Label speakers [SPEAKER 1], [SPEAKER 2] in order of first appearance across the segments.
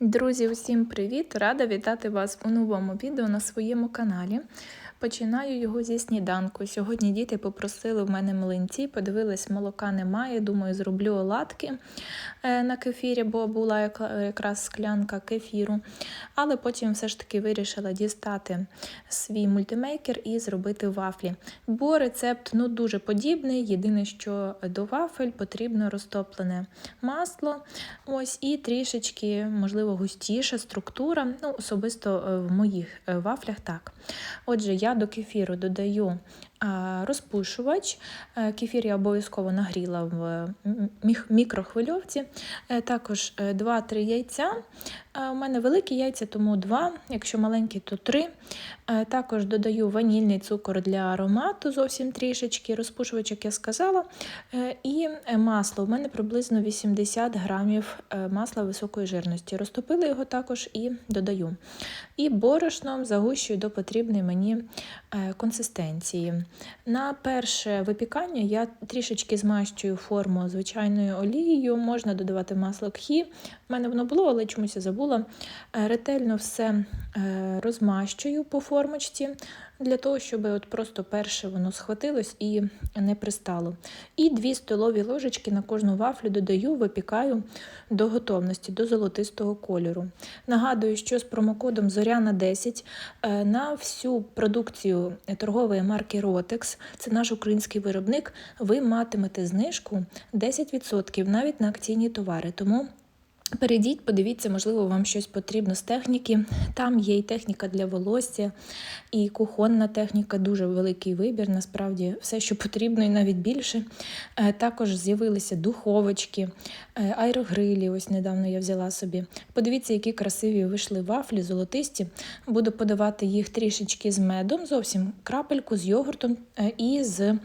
[SPEAKER 1] Друзі, усім привіт! Рада вітати вас у новому відео на своєму каналі. Починаю його зі сніданку. Сьогодні діти попросили в мене млинці, подивились, молока немає. Думаю, зроблю оладки е, на кефірі, бо була якраз склянка кефіру. Але потім все ж таки вирішила дістати свій мультимейкер і зробити вафлі. Бо рецепт ну, дуже подібний. Єдине, що до вафель потрібно розтоплене масло. Ось і трішечки, можливо, густіша структура. Ну, особисто е, в моїх е, вафлях так. Отже, я до кефіру додаю розпушувач. Е, Кефір я обов'язково нагріла в мікрохвильовці. Е, Також е, 2-3 яйця. Е, У мене великі яйця, тому 2, якщо маленькі, то 3. Е, Також додаю ванільний цукор для аромату, зовсім трішечки, розпушувач, як я сказала. І масло. У мене приблизно 80 грамів масла високої жирності. Розтопила його також і додаю. І борошном загущую до потрібної мені консистенції. На перше випікання я трішечки змащую форму звичайною олією, можна додавати масло кхі. У мене воно було, але чомусь я забула. Е, Ретельно все е, розмащую по формочці для того, щоб от просто перше воно схватилось і не пристало. І 2 столові ложечки на кожну вафлю додаю, випікаю до готовності, до золотистого кольору. Нагадую, що з промокодом Зоряна 10 е, на всю продукцію торгової марки Rotex, це наш український виробник, ви матимете знижку 10% навіть на акційні товари. Тому Перейдіть, подивіться, можливо, вам щось потрібно з техніки. Там є і техніка для волосся, і кухонна техніка, дуже великий вибір. Насправді, все, що потрібно, і навіть більше. Е, Також з'явилися духовочки, аерогрилі. Ось недавно я взяла собі. Подивіться, які красиві вийшли вафлі, золотисті. Буду подавати їх трішечки з медом, зовсім крапельку з йогуртом е, і з е,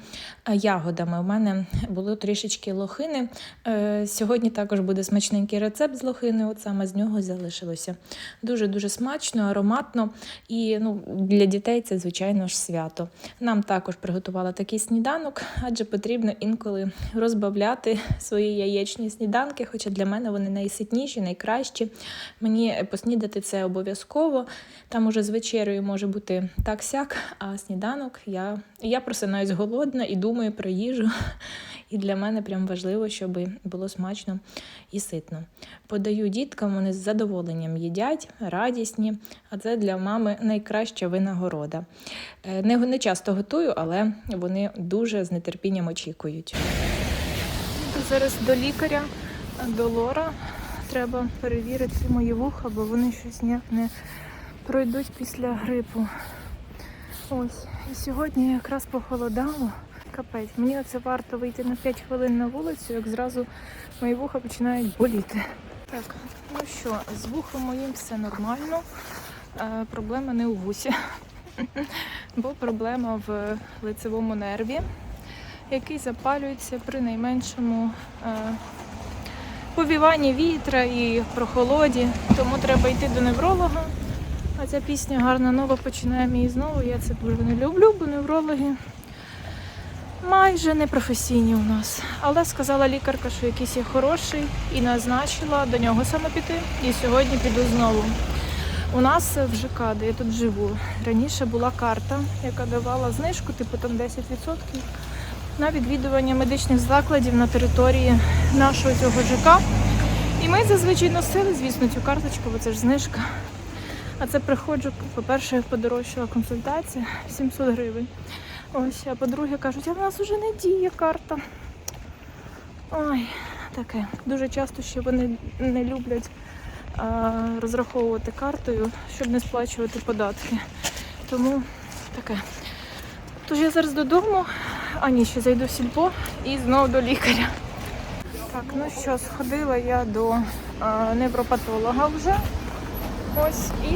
[SPEAKER 1] ягодами. У мене було трішечки лохини. Е, Сьогодні також буде смачненький рецепт з лохини, от саме з нього залишилося. Дуже-дуже смачно, ароматно і ну, для дітей це, звичайно ж, свято. Нам також приготувала такий сніданок, адже потрібно інколи розбавляти свої яєчні сніданки, хоча для мене вони найситніші, найкращі. Mені поснідати це обов'язково. Там уже з вечерею може бути так-сяк, а сніданок я, я просинаюсь голодна і думаю про їжу. І для мене прям важливо, щоб було смачно і ситно. Подаю діткам, вони з задоволенням їдять, радісні, а це для мами найкраща винагорода. Е, Не, не часто готую, але вони дуже з нетерпінням очікують. Зараз до лікаря, до Лора. Треба перевірити мої вуха, бо вони щось ніяк не пройдуть після грипу. Ось. І сьогодні якраз похолодало. Капець, мені оце варто вийти на 5 хвилин на вулицю, як зразу мої вуха починають боліти. Так, ну що, з вухом моїм все нормально. Е, проблема не у вусі, бо проблема в лицевому нерві, який запалюється при найменшому е, повіванні вітра і прохолоді. Тому треба йти до невролога. А ця пісня гарна нова починаємо її знову. Я це дуже не люблю, бо неврологи майже не професійні у нас. Але сказала лікарка, що якийсь є хороший, і назначила до нього саме піти. І сьогодні піду знову. У нас в ЖК, де я тут живу, раніше була карта, яка давала знижку, типу там 10% на відвідування медичних закладів на території нашого цього ЖК. І ми зазвичай носили, звісно, цю карточку, бо це ж знижка. А це приходжу, по-перше, подорожчала консультація 700 гривень. Ось, а по-друге, кажуть, а в нас вже не діє карта. Ой, таке. Дуже часто ще вони не люблять а, розраховувати картою, щоб не сплачувати податки. Тому таке. Тож я зараз додому, а ні, ще зайду в сільпо і знову до лікаря. Так, ну що, сходила я до а, невропатолога вже. Ось і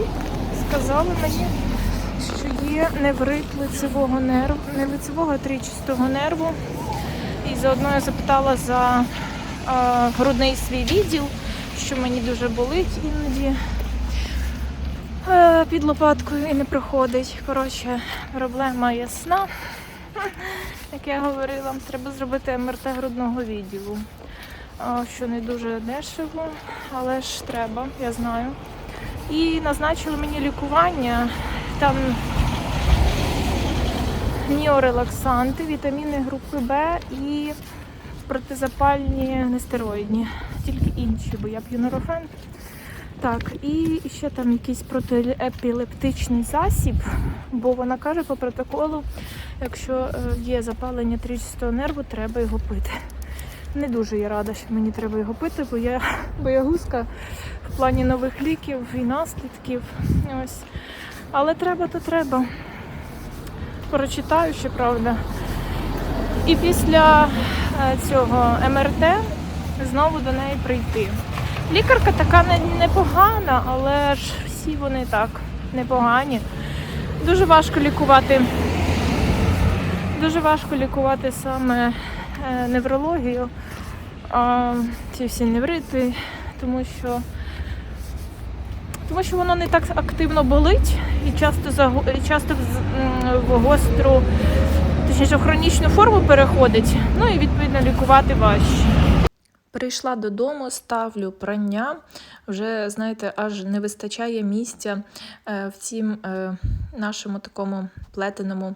[SPEAKER 1] сказали мені, що є неврит лицевого нерву, не лицевого, а трічистого нерву. І заодно я запитала за а, грудний свій відділ, що мені дуже болить іноді е, під лопаткою і не проходить. Коротше, проблема ясна. Як я говорила, треба зробити МРТ грудного відділу. що не дуже дешево, але ж треба, я знаю. І назначили мені лікування. Там ніорелаксанти, вітаміни групи Б і протизапальні нестероїдні. Тільки інші, бо я п'ю норофен. Так, і ще там якийсь протиепілептичний засіб, бо вона каже по протоколу, якщо е, є запалення трічастого нерву, треба його пити. Не дуже я рада, що мені треба його пити, бо я боягузка в плані нових ліків і наслідків. Ось. Але треба, то треба. Прочитаю ще, правда. І після е, цього МРТ знову до неї прийти. Лікарка така непогана, але ж всі вони так непогані. Дуже важко лікувати. Дуже важко лікувати саме е, неврологію, а, ці всі неврити, тому що, тому що воно не так активно болить і часто, і часто в гостру, точніше в хронічну форму переходить. Ну і відповідно лікувати важче. Прийшла додому, ставлю прання. Вже, знаєте, аж не вистачає місця е, в цім е, нашому такому плетеному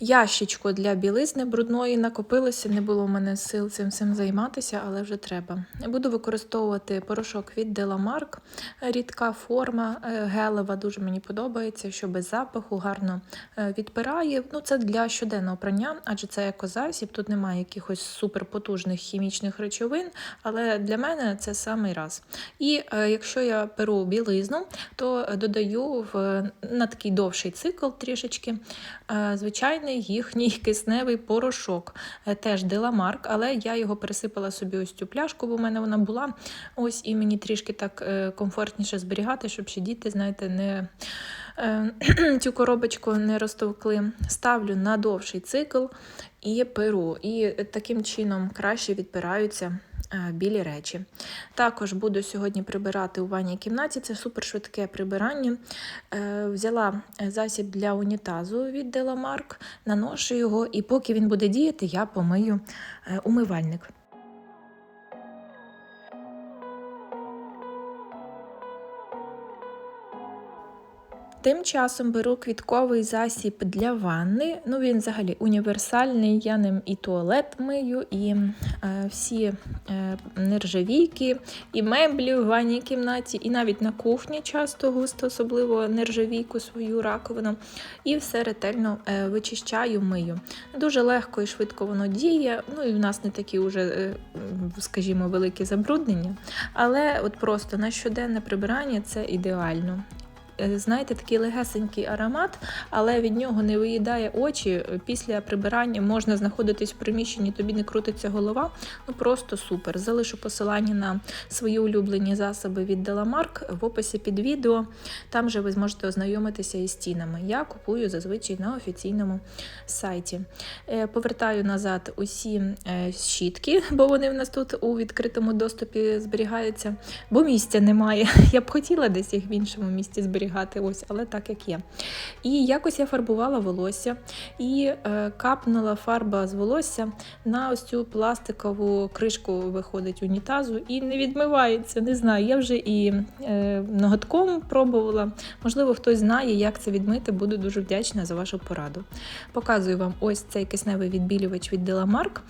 [SPEAKER 1] ящичку для білизни брудної. Накопилося, не було в мене сил цим всім займатися, але вже треба. Буду використовувати порошок від Деламарк. Рідка форма е, гелева, дуже мені подобається, що без запаху гарно е, відпирає. Ну, це для щоденного прання, адже це екозасіб, тут немає якихось суперпотужних хімічних речовин, але для мене це самий раз. І е, якщо я перу білизну, то додаю в, на такий довший цикл трішечки е, звичайний їхній кисневий порошок. Е, Теж Деламарк, але я його пересипала собі ось цю пляшку, бо в мене вона була. Ось і мені трішки так е, комфортніше зберігати, щоб ще діти, знаєте, не е, цю коробочку не розтовкли. Ставлю на довший цикл і перу. І таким чином краще відпираються білі речі. Також буду сьогодні прибирати у ванній кімнаті. Це супершвидке прибирання. Е, Взяла засіб для унітазу від Деламарк, наношу його, і поки він буде діяти, я помию е, умивальник. Тим часом беру квітковий засіб для ванни. Ну, він взагалі універсальний. Я ним і туалет мию, і е, всі е, нержавійки, і меблі в ванній кімнаті, і навіть на кухні часто густо, особливо нержавійку свою раковину. І все ретельно е, вичищаю, мию. Дуже легко і швидко воно діє. Ну і в нас не такі вже, е, скажімо, великі забруднення. Але от просто на щоденне прибирання це ідеально. Е, Знаєте, такий легесенький аромат, але від нього не виїдає очі. Після прибирання можна знаходитись в приміщенні, тобі не крутиться голова. Ну просто супер. Залишу посилання на свої улюблені засоби від Деламарк в описі під відео. Там же ви зможете ознайомитися із цінами. Я купую зазвичай на офіційному сайті. Е, Повертаю назад усі е, щітки, бо вони в нас тут у відкритому доступі зберігаються, бо місця немає. Я б хотіла десь їх в іншому місці зберігати, ось, але так як є. І якось я фарбувала волосся і е, капнула фарба з волосся на ось цю пластикову кришку виходить унітазу і не відмивається. Не знаю. Я вже і е, ноготком пробувала. Можливо, хтось знає, як це відмити. Буду дуже вдячна за вашу пораду. Показую вам ось цей кисневий відбілювач від Деламарк.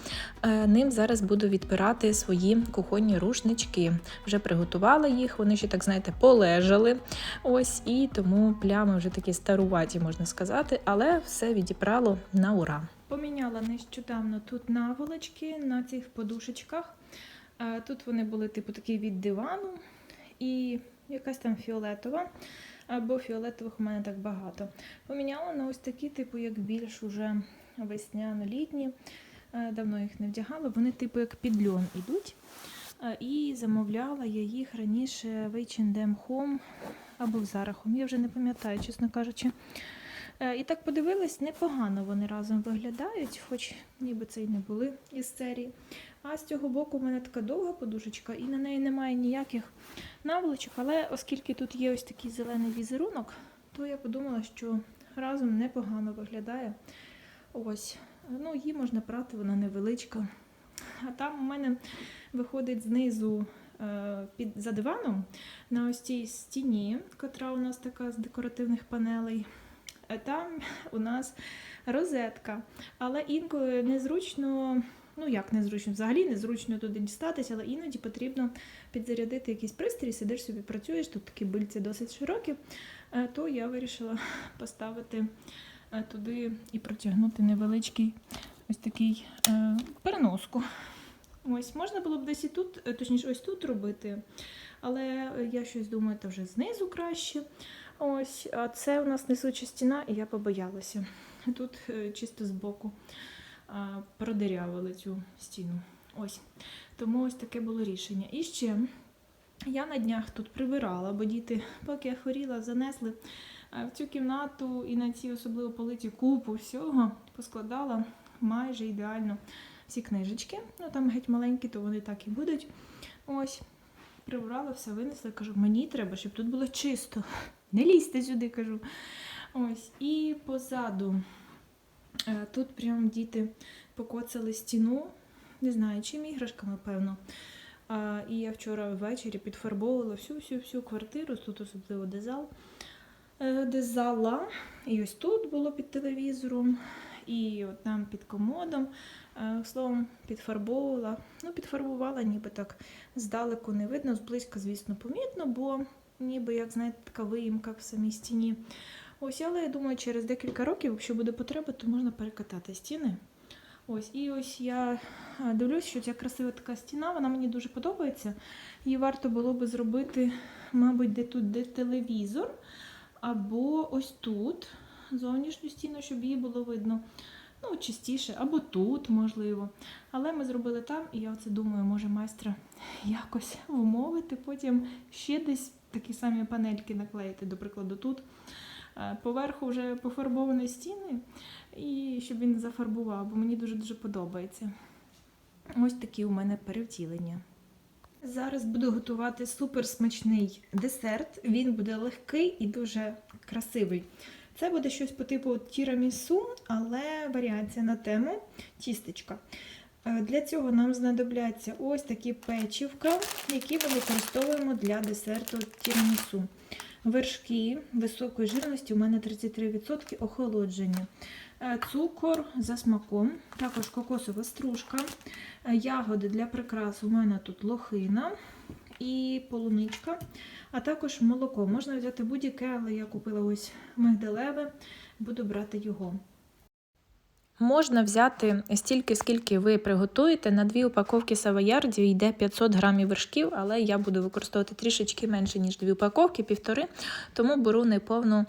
[SPEAKER 1] Е, Ним зараз буду відпирати свої кухонні рушнички. Вже приготувала їх, вони ще так, знаєте, полежали. Ось, і тому плями вже такі старуваті, можна сказати, але все відіпрало на ура. Поміняла нещодавно тут наволочки на цих подушечках. Е, Тут вони були, типу, такі від дивану і якась там фіолетова. Або фіолетових у мене так багато. Поміняла на ось такі, типу, як більш уже весняно-літні. Е, Давно їх не вдягала. Вони, типу, як під льон ідуть. Е, І замовляла я їх раніше в H&M Home або в Home. Я вже не пам'ятаю, чесно кажучи. Е, І так подивилась, непогано вони разом виглядають, хоч ніби це й не були із серії. А з цього боку в мене така довга подушечка, і на неї немає ніяких наволочок. Але оскільки тут є ось такий зелений візерунок, то я подумала, що разом непогано виглядає. Ось, ну її можна прати, вона невеличка.
[SPEAKER 2] А там у мене виходить знизу під за диваном на ось цій стіні, котра у нас така з декоративних панелей. е, Там у нас розетка. Але інколи незручно, ну як незручно, взагалі незручно туди дістатися, але іноді потрібно підзарядити якийсь пристрій, сидиш собі працюєш, тут такі бильці досить широкі, е, то я вирішила поставити е, туди і протягнути невеличкий ось такий е, переноску. Ось, можна було б десь і тут, е, точніше, ось тут робити, але е, я щось думаю, то вже знизу краще. Ось, а це у нас несуча стіна, і я побоялася. Тут е, чисто збоку продирявили цю стіну. Ось. Тому ось таке було рішення. І ще я на днях тут прибирала, бо діти, поки я хворіла, занесли в цю кімнату і на ці особливо полиці купу всього поскладала майже ідеально всі книжечки. Ну там геть маленькі, то вони так і будуть. Ось. Прибрала все, винесла, кажу, мені треба, щоб тут було чисто. Не лізьте сюди, кажу. Ось. І позаду е, тут прям діти покоцали стіну. Не знаю, чим іграшками, певно. А, і я вчора ввечері підфарбовувала всю-всю-всю квартиру, тут особливо де зал. Е, Де зала. І ось тут було під телевізором, і от там під комодом. Е, Словом, підфарбовувала. Ну, підфарбувала, ніби так здалеку не видно, зблизька, звісно, помітно, бо ніби, як знаєте, така виїмка в самій стіні. Ось, але я думаю, через декілька років, якщо буде потреба, то можна перекатати стіни. Ось, і ось я е, дивлюсь, що ця красива така стіна, вона мені дуже подобається. Її варто було би зробити, мабуть, де тут, де телевізор, або ось тут зовнішню стіну, щоб її було видно. Ну, частіше, або тут, можливо. Але ми зробили там, і я оце думаю, може майстра якось вмовити, потім ще десь такі самі панельки наклеїти, до прикладу, тут. Е, Поверху вже пофарбовані стіни, і щоб він зафарбував, бо мені дуже-дуже подобається. Ось такі у мене перевтілення. Зараз буду готувати суперсмачний десерт. Він буде легкий і дуже красивий. Це буде щось по типу тірамісу, але варіація на тему тістечка. Е, Для цього нам знадобляться ось такі печівка, які ми використовуємо для десерту тірамісу. Вершки високої жирності, у мене 33% охолодження. Е, Цукор за смаком, також кокосова стружка, е, ягоди для прикрас. У мене тут лохина і полуничка, а також молоко. Можна взяти будь-яке, але я купила ось мигдалеве, буду брати його. Можна взяти стільки, скільки ви приготуєте. На дві упаковки савоярдів йде 500 грамів вершків, але я буду використовувати трішечки менше, ніж дві упаковки, півтори, тому беру неповну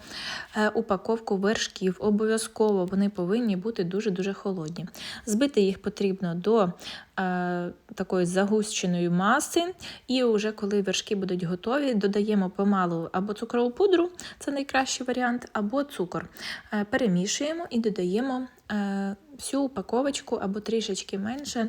[SPEAKER 2] е, упаковку вершків. Обов'язково вони повинні бути дуже-дуже холодні. Збити їх потрібно до е, такої загущеної маси, і вже коли вершки будуть готові, додаємо помалу або цукрову пудру, це найкращий варіант, або цукор. Е, перемішуємо і додаємо е, всю упаковочку або трішечки менше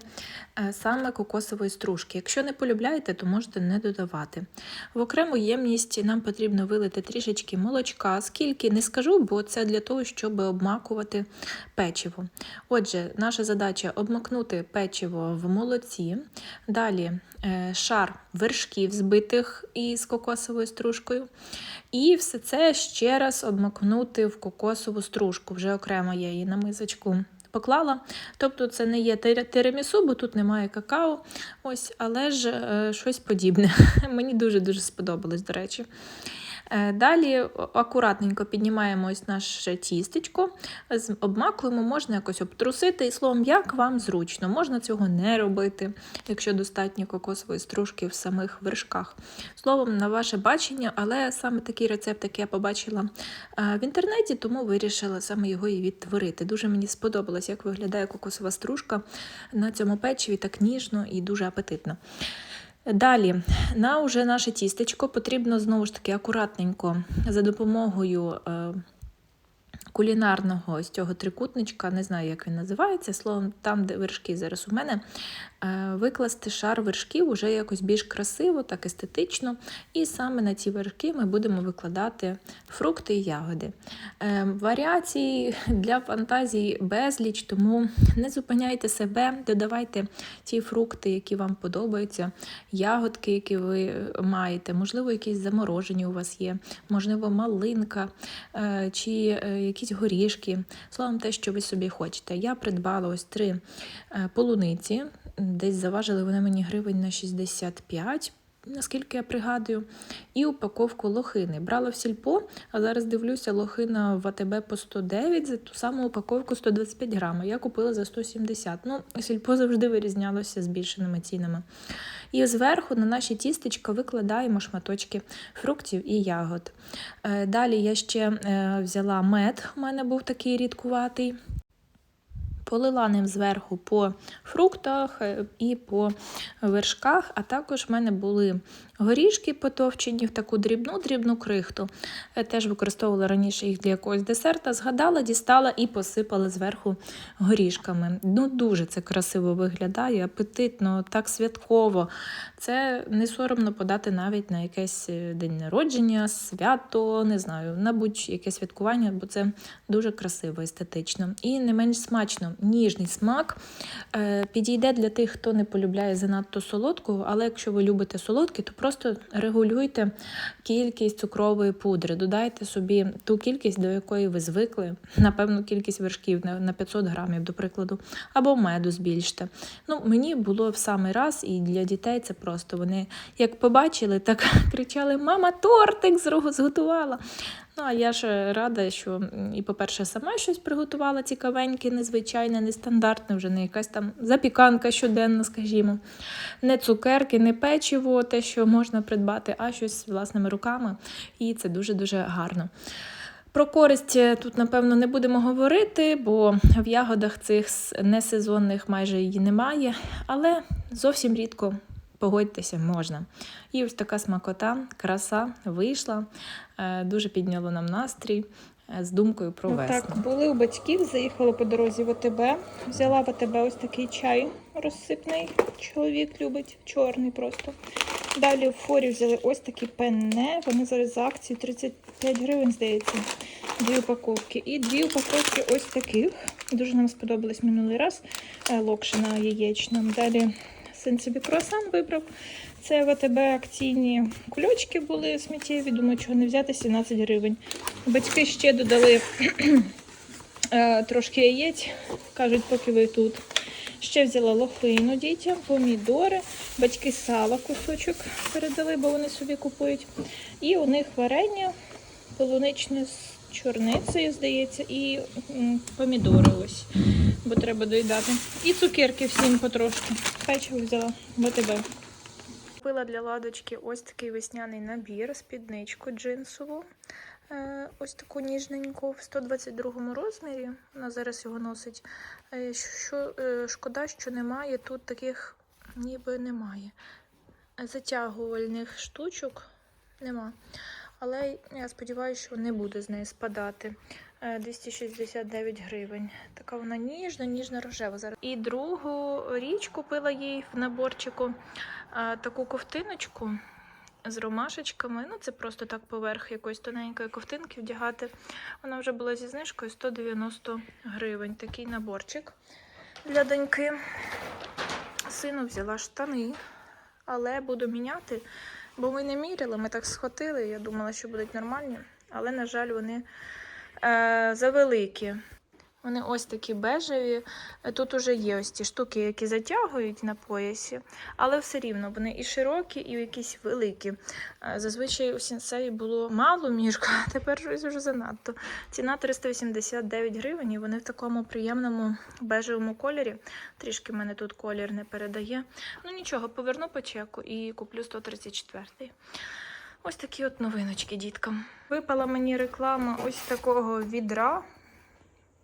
[SPEAKER 2] е, саме кокосової стружки. Якщо не полюбляєте, то можете не додавати. В окрему ємність нам потрібно вилити трішечки молочка, скільки не скажу, бо це для того, щоб обмакувати печиво. Отже, наша задача обмакнути печиво в молоці, далі е, шар вершків збитих із кокосовою стружкою. І все це ще раз обмакнути в кокосову стружку. Вже окремо я її на мисочку поклала. Тобто це не є тир- тирамісу, бо тут немає какао, ось, але ж е, щось подібне. Мені дуже-дуже сподобалось, до речі. Е, Далі акуратненько піднімаємо ось наше тістечко, обмакуємо, можна якось обтрусити, і словом, як вам зручно. Можна цього не робити, якщо достатньо кокосової стружки в самих вершках. Словом, на ваше бачення, але саме такий рецепт, який я побачила е, в інтернеті, тому вирішила саме його і відтворити. Дуже мені сподобалось, як виглядає кокосова стружка на цьому печиві, так ніжно і дуже апетитно. Далі, на уже наше тістечко потрібно знову ж таки акуратненько за допомогою е,
[SPEAKER 1] кулінарного ось цього трикутничка, не знаю, як він називається, словом, там, де вершки зараз у мене, е, викласти шар вершків уже якось більш красиво, так естетично. І саме на ці вершки ми будемо викладати фрукти і ягоди. Е, Варіацій для фантазії безліч, тому не зупиняйте себе, додавайте ті фрукти, які вам подобаються, ягодки, які ви маєте, можливо, якісь заморожені у вас є, можливо, малинка е, чи е, якісь горішки. Словом, те, що ви собі хочете. Я придбала ось три е, полуниці, десь заважили вони мені гривень на 65. Наскільки я пригадую, і упаковку лохини. Брала в сільпо, а зараз дивлюся, лохина в АТБ по 109, за ту саму упаковку 125 грамів. Я купила за 170. Ну, сільпо завжди вирізнялося збільшеними цінами. І зверху на наші тістечка викладаємо шматочки фруктів і ягод. Е, Далі я ще е, взяла мед, у мене був такий рідкуватий. Полила ним зверху по фруктах е, і по вершках, а також в мене були горішки потовчені в таку дрібну-дрібну крихту. Я теж використовувала раніше їх для якогось десерта, згадала, дістала і посипала зверху горішками. Ну, дуже це красиво виглядає, апетитно, так святково. Це не соромно подати навіть на якесь е, день народження, свято, не знаю, на будь-яке святкування, бо це дуже красиво, естетично. І не менш смачно, ніжний смак. Е, Підійде для тих, хто не полюбляє занадто солодкого, але якщо ви любите солодке, то просто регулюйте кількість цукрової пудри. Додайте собі ту кількість, до якої ви звикли, напевно, кількість вершків на на 500 грамів, до прикладу, або меду збільште. Ну, Мені було в самий раз, і для дітей це просто вони як побачили, так кричали: Мама, тортик зготувала. Ну, а я ж рада, що і, по-перше, сама щось приготувала цікавеньке, незвичайне, нестандартне, вже не якась там запіканка щоденна, скажімо. Не цукерки, не печиво, те, що можна придбати, а щось власними руками. І це дуже-дуже гарно. Про користь е, тут, напевно, не будемо говорити, бо в ягодах цих несезонних майже її немає, але зовсім рідко. Погодьтеся, можна. І ось така смакота, краса вийшла, е, дуже підняло нам настрій е, з думкою про весну.
[SPEAKER 2] Так, були у батьків, заїхали по дорозі в АТБ. Взяла в АТБ ось такий чай розсипний. Чоловік любить, чорний просто. Далі в форі взяли ось такі пенне. Вони зараз за акцію 35 гривень, здається, дві упаковки. І дві упаковки ось таких. Дуже нам сподобалось минулий раз. е, Локшина яєчна. Далі син собі круасан вибрав. Це в АТБ акційні кульочки були сміттєві. Думаю, чого не взяти 17 гривень. Батьки ще додали е, трошки яєць, кажуть, поки ви тут. Ще взяла лохину дітям, помідори, батьки сала кусочок передали, бо вони собі купують. І у них варення полуничне з чорницею, здається, і помідори ось, бо треба доїдати. І цукерки всім потрошки. Печиво взяла в тебе.
[SPEAKER 1] Купила для ладочки ось такий весняний набір, спідничку джинсову. Е, Ось таку ніжненьку в 122 розмірі. Вона зараз його носить. Е, Що, е, шкода, що немає тут таких, ніби немає. Затягувальних штучок нема. Але я сподіваюся, що не буде з неї спадати. Е, 269 гривень. Така вона ніжна, ніжна рожева. І другу річ купила їй в наборчику таку ковтиночку з ромашечками. Ну, це просто так поверх якоїсь тоненької ковтинки вдягати. Вона вже була зі знижкою 190 гривень. Такий наборчик для доньки. Сину взяла штани, але буду міняти, бо ми не міряли, ми так схватили. Я думала, що будуть нормальні, але, на жаль, вони е, завеликі. Вони ось такі бежеві. Е, Тут уже є ось ті штуки, які затягують на поясі, але все рівно вони і широкі, і якісь великі. Е, Зазвичай у сенсеї було мало мішка, а тепер щось вже занадто. Ціна 389 гривень, і вони в такому приємному бежевому кольорі. Трішки мене тут колір не передає. Ну нічого, поверну по чеку і куплю 134. Ось такі от новиночки діткам. Випала мені реклама ось такого відра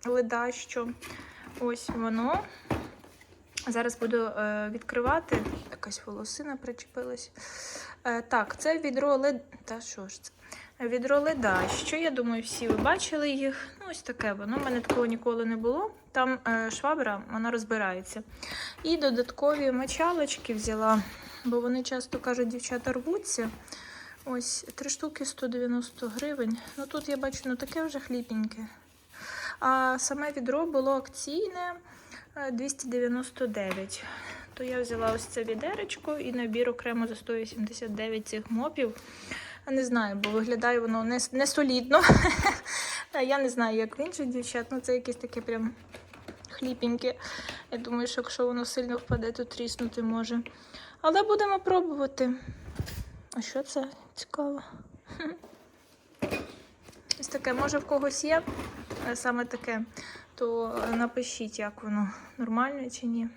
[SPEAKER 1] ледащо. Ось воно.
[SPEAKER 2] Зараз буду е, відкривати. Якась волосина причепилась. Е, так, це відро лед. Та що ж це? Відро леда. Що я думаю, всі ви бачили їх. Ну, ось таке воно. У мене такого ніколи не було. Там е, швабра, вона розбирається. І додаткові мочалочки взяла, бо вони часто кажуть, дівчата рвуться. Ось три штуки 190 гривень. Ну тут я бачу, ну таке вже хліпеньке. А саме відро було акційне е, 299. То я взяла ось це відеречко і набір окремо за 189 цих мопів. Не знаю, бо виглядає воно не, не солідно. Я не знаю, як в інших дівчат, ну це якесь таке прям хліпеньке. Я думаю, що якщо воно сильно впаде, то тріснути може. Але будемо пробувати. А що це цікаво? Ось таке, може в когось є е, саме таке, то напишіть, як воно нормально чи ні.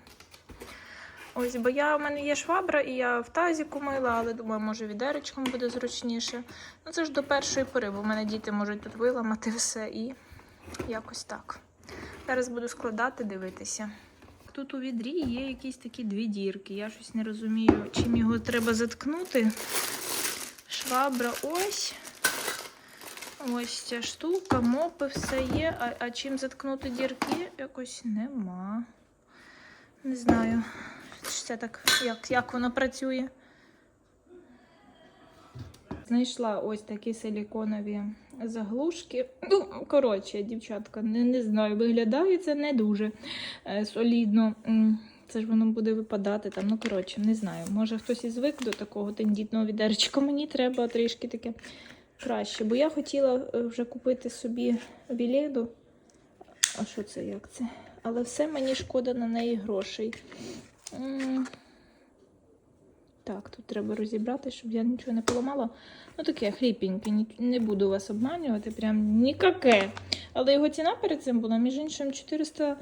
[SPEAKER 2] Ось, бо я, у мене є швабра, і я в тазіку мила, але думаю, може відеречком буде зручніше. Ну це ж до першої пори, бо в мене діти можуть тут виламати все і якось так. Зараз буду складати, дивитися. Тут у відрі є якісь такі дві дірки. Я щось не розумію, чим його треба заткнути. Швабра ось. Ось ця штука, мопи, все є. А, а чим заткнути дірки, якось нема. Не знаю, це так, як, як воно працює. Знайшла ось такі силіконові заглушки. Ну, коротше, дівчатка, не, не знаю, виглядає це не дуже е, солідно. Це ж воно буде випадати там. Ну, коротше, не знаю. Може хтось і звик до такого тендітного відерчика. Мені треба трішки таке краще. Бо я хотіла е, вже купити собі біледу. А що це, як це? Але все мені шкода на неї грошей. Так, тут треба розібрати, щоб я нічого не поламала. Ну таке хліпеньке, не буду вас обманювати, прям нікаке. Але його ціна перед цим була, між іншим, 400,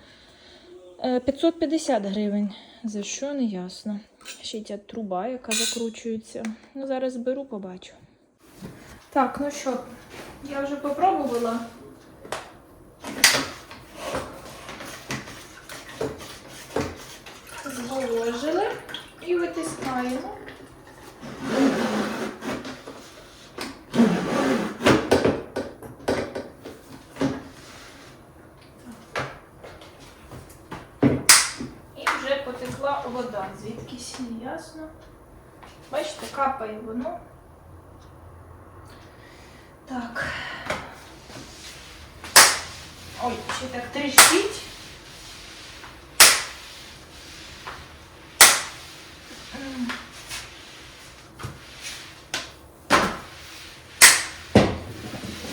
[SPEAKER 2] е, 550 гривень. За що не ясно. Ще ця труба, яка закручується. Ну, зараз беру, побачу. Так, ну що, я вже попробувала. Зволожили і витискаємо. І вже потекла вода. Звідкись не ясно. Бачите, капає воно. Так. Ой, ще так тріщить. М.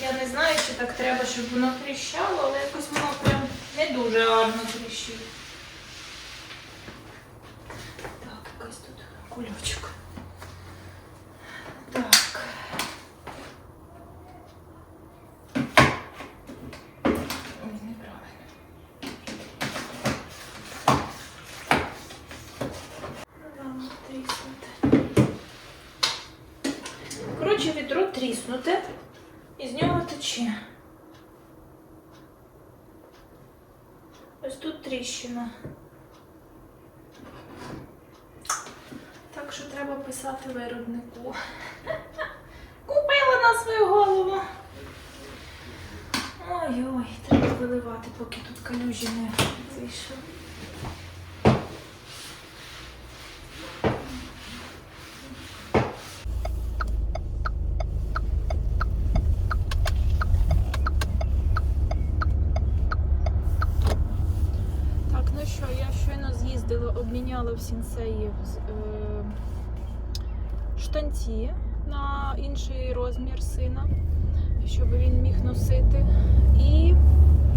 [SPEAKER 2] Я не знаю, чи так треба, щоб воно тріщало, але якось воно прям не дуже гарно тріщить. Так, якась тут кульочок. Так. Ой, неправильно. Рано тріснути. Коротше, відро тріснуте, і з нього тече. Ось тут. Так що треба писати виробнику. Купила на свою голову. Ой-ой, треба виливати, поки тут калюжі не вийшли. Так, ну що, я щойно з'їздила, обміняла в з- е, штанці на інший розмір сина, щоб він міг носити. І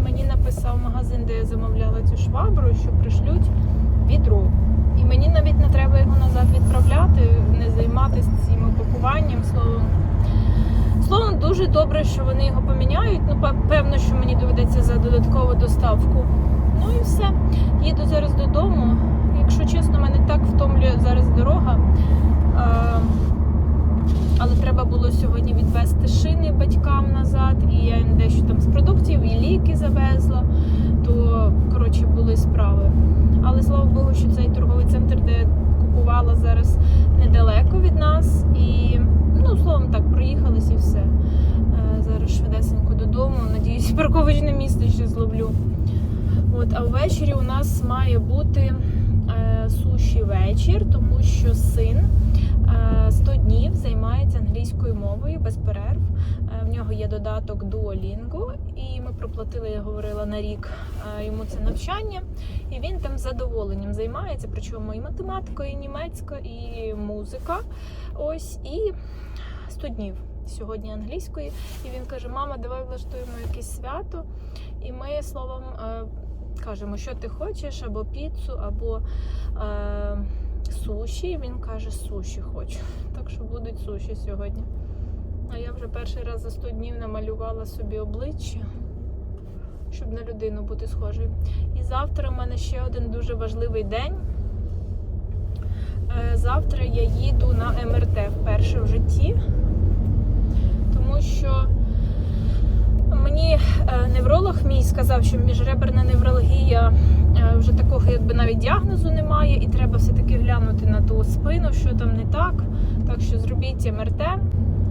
[SPEAKER 2] мені написав магазин, де я замовляла цю швабру, що пришлють відро. І мені навіть не треба його назад відправляти, не займатися цим упакуванням. Словом, словом, дуже добре, що вони його поміняють. Ну, певно, що мені доведеться за додаткову доставку. Ну і все. Їду зараз додому. Якщо чесно, мене так втомлює зараз дорога. Е, але треба було сьогодні відвезти шини батькам назад, і я їм дещо там з продуктів і ліки завезла.
[SPEAKER 1] то коротше були справи. Але слава Богу, що цей торговий центр, де купувала зараз недалеко від нас. І ну, словом так, проїхались і все. Е, Зараз швидесенько додому. Надіюсь, парковочне місце ще зловлю. От, а ввечері у нас має бути суші вечір, тому що син е, 100 днів займається англійською мовою без перерв. Е, в нього є додаток Duolingo, і ми проплатили, я говорила, на рік е, йому це навчання. І він там задоволенням займається, причому і математикою, і німецька, і музика. Ось і 100 днів сьогодні англійської. І він каже: Мама, давай влаштуємо якесь свято. І ми словом е, кажемо, що ти хочеш, або піцу, або е, суші. Він каже, суші хочу. Так що будуть суші сьогодні. А я вже перший раз за 100 днів намалювала собі обличчя, щоб на людину бути схожою. І завтра в мене ще один дуже важливий день. Е, Завтра я їду на МРТ вперше в житті, тому що мені е, невролог мій сказав, що міжреберна невралгія е, вже такого якби навіть діагнозу немає, і треба все-таки глянути на ту спину, що там не так. Так що зробіть МРТ.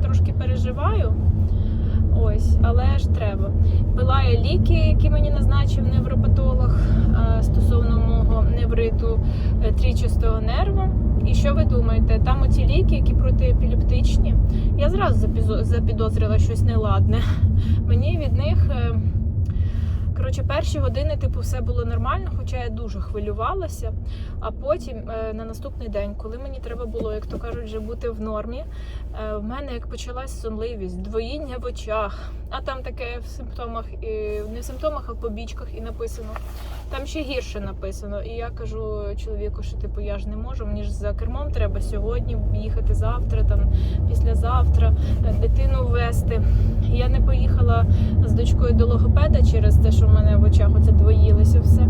[SPEAKER 1] Трошки переживаю. Ось, але ж треба. Пила я ліки, які мені назначив невропатолог е, стосовно мого невриту трічастого нерву. І що ви думаєте? Там оті ліки, які протиепілептичні, я зразу запідозрила щось неладне. Мені від них. е, Коротше, перші години, типу, все було нормально, хоча я дуже хвилювалася. А потім е, на наступний день, коли мені треба було, як то кажуть, вже бути в нормі, е, в мене як почалась сонливість, двоїння в очах. А там таке в симптомах, і, не в симптомах, а в побічках і написано. Там ще гірше написано. І я кажу чоловіку, що типу я ж не можу, мені ж за кермом треба сьогодні їхати завтра, там післязавтра, е, дитину ввести. Я не поїхала з дочкою до логопеда через те, що в мене в очах оце двоїлося все.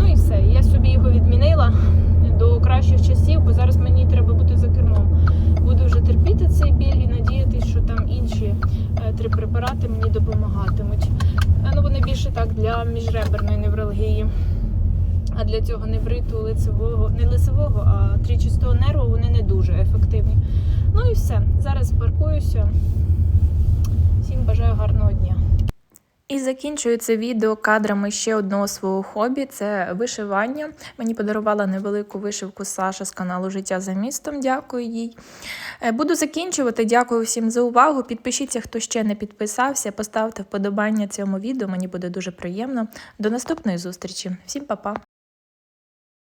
[SPEAKER 1] Ну і все. Я собі його відмінила до кращих часів, бо зараз мені треба бути за кермом. Буду вже терпіти цей біль і надіятися, що там інші е, три препарати мені допомагатимуть. Е, Ну, вони більше так для міжреберної невралгії. А для цього невриту лицевого, не лицевого, а трічистого нерву вони не дуже ефективні. Ну і все. Зараз паркуюся. Всім бажаю гарного дня. І закінчую це відео кадрами ще одного свого хобі це вишивання. Мені подарувала невелику вишивку Саша з каналу Життя за містом. Дякую їй. Е, Буду закінчувати. Дякую всім за увагу. Підпишіться, хто ще не підписався. Поставте вподобання цьому відео. Мені буде дуже приємно. До наступної зустрічі. Всім па-па!